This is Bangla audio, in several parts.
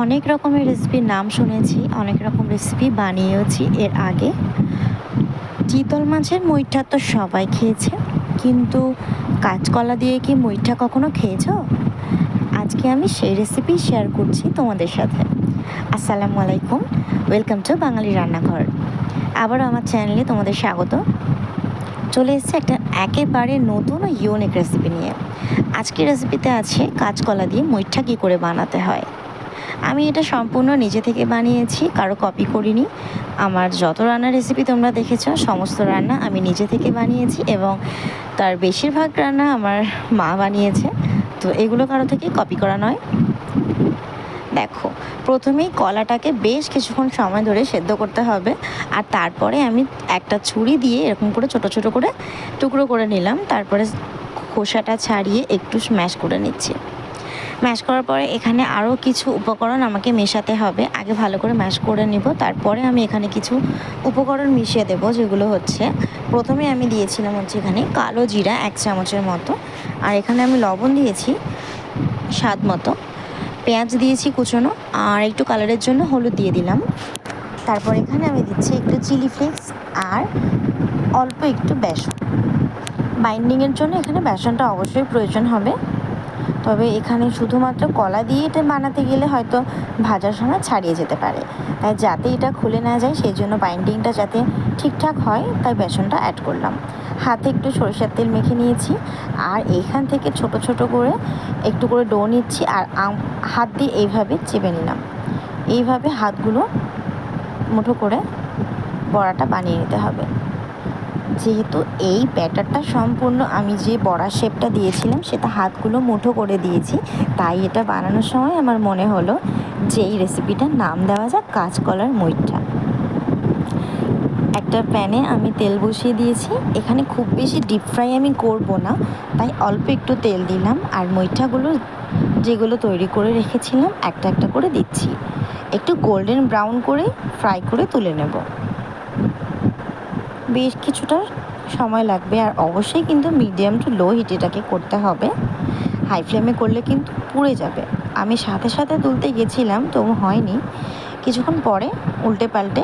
অনেক রকমের রেসিপির নাম শুনেছি, অনেক রকম রেসিপি বানিয়েওছি এর আগে। চিতল মাছের মুইঠা তো সবাই খেয়েছে, কিন্তু কাঁচকলা দিয়ে কি মুইঠা কখনো খেয়েছো? আজকে আমি সেই রেসিপি শেয়ার করছি তোমাদের সাথে। আসসালামু আলাইকুম ওয়েলকাম টু বাঙালি রান্নাঘর। আবারও আমার চ্যানেলে তোমাদের স্বাগত। চলে এসেছে একটা একেবারে নতুন ও ইউনিক রেসিপি নিয়ে। আজকের রেসিপিতে আছে কাঁচকলা দিয়ে মুইঠা কী করে বানাতে হয়। আমি এটা সম্পূর্ণ নিজে থেকে বানিয়েছি, কারও কপি করিনি। আমার যত রান্নার রেসিপি তোমরা দেখেছ, সমস্ত রান্না আমি নিজে থেকে বানিয়েছি এবং তার বেশিরভাগ রান্না আমার মা বানিয়েছে। তো এগুলো কারও থেকে কপি করা নয়। দেখো, প্রথমেই কলাটাকে বেশ কিছুক্ষণ সময় ধরে সেদ্ধ করতে হবে আর তারপরে আমি একটা ছুরি দিয়ে এরকম করে ছোট ছোট করে টুকরো করে নিলাম। তারপরে খোসাটা ছাড়িয়ে একটু স্ম্যাশ করে নিচ্ছি। ম্যাশ করার পরে এখানে আরও কিছু উপকরণ আমাকে মেশাতে হবে। আগে ভালো করে ম্যাশ করে নিব, তারপরে আমি এখানে কিছু উপকরণ মিশিয়ে দেব, যেগুলো হচ্ছে প্রথমে আমি দিয়েছিলাম হচ্ছে এখানে কালো জিরা এক চামচের মতো, আর এখানে আমি লবণ দিয়েছি স্বাদ মতো। পেঁয়াজ দিয়েছি কুচোনো, আর একটু কালারের জন্য হলুদ দিয়ে দিলাম। তারপর এখানে আমি দিচ্ছি একটু চিলি ফ্লেক্স আর অল্প একটু বেসন। বাইন্ডিংয়ের জন্য এখানে বেসনটা অবশ্যই প্রয়োজন হবে। তবে এখানে শুধুমাত্র কলা দিয়ে এটা বানাতে গেলে হয়তো ভাজার সময় ছাড়িয়ে যেতে পারে। তাই যাতে এটা খুলে না যায়, সেই জন্য বাইন্ডিংটা যাতে ঠিকঠাক হয়, তাই বেসনটা অ্যাড করলাম। হাতে একটু সরিষার তেল মেখে নিয়েছি। আর এইখান থেকে ছোট ছোট করে একটু করে ডো নিচ্ছি আর হাত দিয়ে এইভাবে চেপে নিলাম। এইভাবে হাতগুলো মুঠো করে বড়াটা বানিয়ে নিতে হবে। যেহেতু এই ব্যাটারটা সম্পূর্ণ আমি যে বড়া শেপটা দিয়েছিলাম, সেটা হাতগুলো মুঠো করে দিয়েছি। তাই এটা বানানোর সময় আমার মনে হলো যে এই রেসিপিটার নাম দেওয়া যাক কাঁচকলার মইঠা একটা প্যানে আমি তেল বসিয়ে দিয়েছি। এখানে খুব বেশি ডিপ ফ্রাই আমি করব না, তাই অল্প একটু তেল দিলাম আর মইঠাগুলো যেগুলো তৈরি করে রেখেছিলাম, একটা একটা করে দিচ্ছি। একটু গোল্ডেন ব্রাউন করে ফ্রাই করে তুলে নেব। বেশ কিছুটা সময় লাগবে আর অবশ্যই কিন্তু মিডিয়াম টু লো হিট এটাকে করতে হবে। হাই ফ্লেমে করলে কিন্তু পুড়ে যাবে। আমি সাথে সাথে তুলতে গেছিলাম, তবু হয়নি। কিছুক্ষণ পরে উল্টে পাল্টে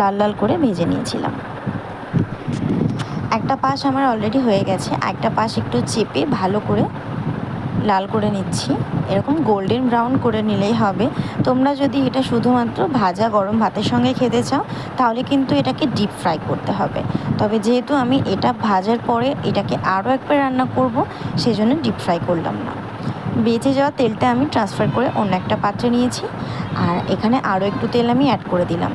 লাল লাল করে ভেজে নিয়েছিলাম। একটা পাশ আমার অলরেডি হয়ে গেছে একটা পাশ একটু চেপে ভালো করে লাল করে নিচ্ছি। এরকম গোল্ডেন ব্রাউন করে নিলেই হবে। তোমরা যদি এটা শুধুমাত্র ভাজা গরম ভাতের সঙ্গে খেতে চাও, তাহলে কিন্তু এটাকে ডিপ ফ্রাই করতে হবে। তবে যেহেতু আমি এটা ভাজার পরে এটাকে আরও একবার রান্না করব, সেজন্য ডিপ ফ্রাই করলাম না। বেঁচে যাওয়া তেলটা আমি ট্রান্সফার করে অন্য একটা পাত্রে নিয়েছি। আর এখানে আরও একটু তেল আমি অ্যাড করে দিলাম।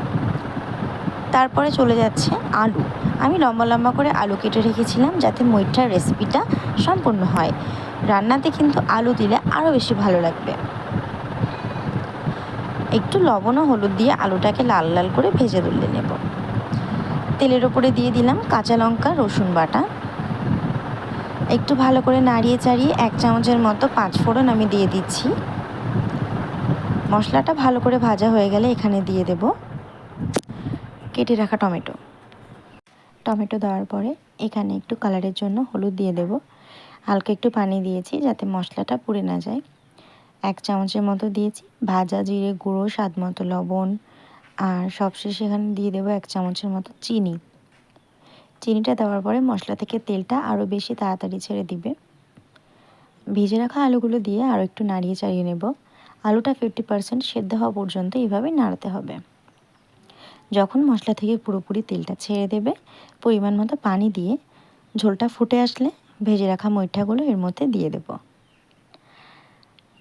তারপরে চলে যাচ্ছে আলু। আমি লম্বা লম্বা করে আলু কেটে রেখেছিলাম যাতে মইটার রেসিপিটা সম্পূর্ণ হয়। রান্নাতে কিন্তু আলু দিলে আরও বেশি ভালো লাগবে। একটু লবণ ও হলুদ দিয়ে আলুটাকে লাল লাল করে ভেজে তুলে নেব। তেলের ওপরে দিয়ে দিলাম কাঁচা লঙ্কা, রসুন বাটা। একটু ভালো করে নাড়িয়ে চাড়িয়ে এক চামচের মতো পাঁচ ফোড়ন আমি দিয়ে দিচ্ছি। মশলাটা ভালো করে ভাজা হয়ে গেলে এখানে দিয়ে দেব কেটে রাখা টমেটো। টমেটো দেওয়ার পরে এখানে একটু কালারের জন্য হলুদ দিয়ে দেব। হালকা একটু পানি দিয়েছি যাতে মশলাটা পুড়ে না যায়। এক চামচের মতো দিয়েছি ভাজা জিরে গুঁড়ো, স্বাদ মতো লবণ আর সবশেষে এখানে দিয়ে দেবো এক চামচের মতো চিনি। চিনিটা দেওয়ার পরে মশলা থেকে তেলটা আরও বেশি তাড়াতাড়ি ছেড়ে দিবে। ভেজে রাখা আলুগুলো দিয়ে আরও একটু নাড়িয়ে চাড়িয়ে নেব। আলুটা ফিফটি পারসেন্ট সেদ্ধ হওয়া পর্যন্ত এইভাবে নাড়াতে হবে। যখন মশলা থেকে পুরোপুরি তেলটা ছেড়ে দেবে, পরিমাণ মতো পানি দিয়ে ঝোলটা ফুটে আসলে ভেজে রাখা মইঠাগুলো এর মধ্যে দিয়ে দেব।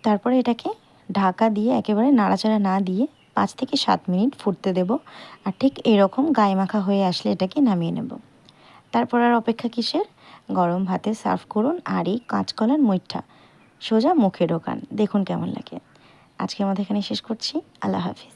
তারপরে এটাকে ঢাকা দিয়ে একেবারে নাড়াচাড়া না দিয়ে পাঁচ থেকে সাত মিনিট ফুটতে দেব আর ঠিক এরকম গায়ে মাখা হয়ে আসলে এটাকে নামিয়ে নেব। তারপর আর অপেক্ষা কিসের? গরম ভাতে সার্ভ করুন আর এই কাঁচকলার মইঠা সোজা মুখে ঢোকান দেখুন কেমন লাগে। আজকে আমাদের এখানে শেষ করছি। আল্লাহ হাফিজ।